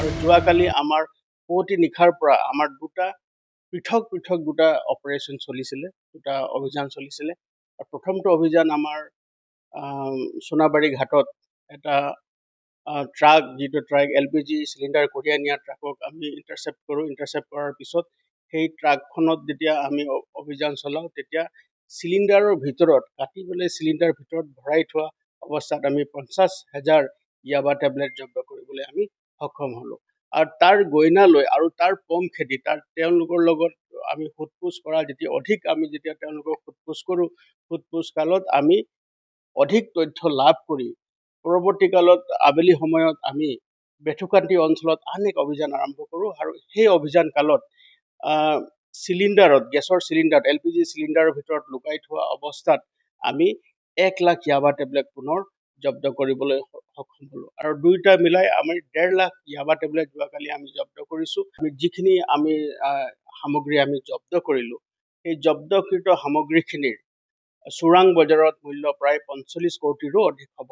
আৰু যোৱাকালি আমাৰ পুৱতি নিশাৰ পৰা আমাৰ দুটা পৃথক পৃথক দুটা অপাৰেশ্যন চলিছিলে দুটা অভিযান চলিছিলে। আৰু প্ৰথমটো অভিযান আমাৰ আম, সোণাবাৰী ঘাটত এটা ট্ৰাক যিটো truck L P G cylinder কঢ়িয়াই নিয়া ট্ৰাকক আমি ইণ্টাৰচেপ্ট কৰোঁ। ইণ্টাৰচেপ্ট কৰাৰ পিছত সেই ট্ৰাকখনত যেতিয়া আমি অভিযান চলাওঁ তেতিয়া চিলিণ্ডাৰৰ ভিতৰত কাটি পেলাই চিলিণ্ডাৰৰ ভিতৰত ভৰাই থোৱা অৱস্থাত আমি পঞ্চাছ হাজাৰ ইয়াবা টেবলেট জব্দ কৰিবলৈ আমি সক্ষম হ'লোঁ। আৰু তাৰ গইনা লৈ আৰু তাৰ পম খেদি তাৰ তেওঁলোকৰ লগত আমি সোধ পোছ কৰা যেতিয়া অধিক আমি যেতিয়া তেওঁলোকক সোধ পোছ কৰোঁ সোধ পোছ কালত আমি অধিক তথ্য লাভ কৰি পৰৱৰ্তী কালত আবেলি সময়ত আমি বেথুকান্তি অঞ্চলত আন এক অভিযান আৰম্ভ কৰোঁ আৰু সেই অভিযান কালত চিলিণ্ডাৰত গেছৰ চিলিণ্ডাৰত এল পি জি চিলিণ্ডাৰৰ ভিতৰত লুকাই থোৱা অৱস্থাত আমি এক লাখ ইয়াবা টেবলেট পুনৰ জব্দ কৰিবলৈ সক্ষম হ'লোঁ। আৰু দুয়োটা মিলাই আমি ডেৰ লাখ ইয়াবা টেবলেট যোৱাকালি আমি জব্দ কৰিছোঁ। আমি যিখিনি আমি সামগ্ৰী আমি জব্দ কৰিলোঁ সেই জব্দকৃত সামগ্ৰীখিনিৰ চোৰাং বজাৰত মূল্য প্ৰায় পঞ্চল্লিছ কোটিৰো অধিক হ'ব।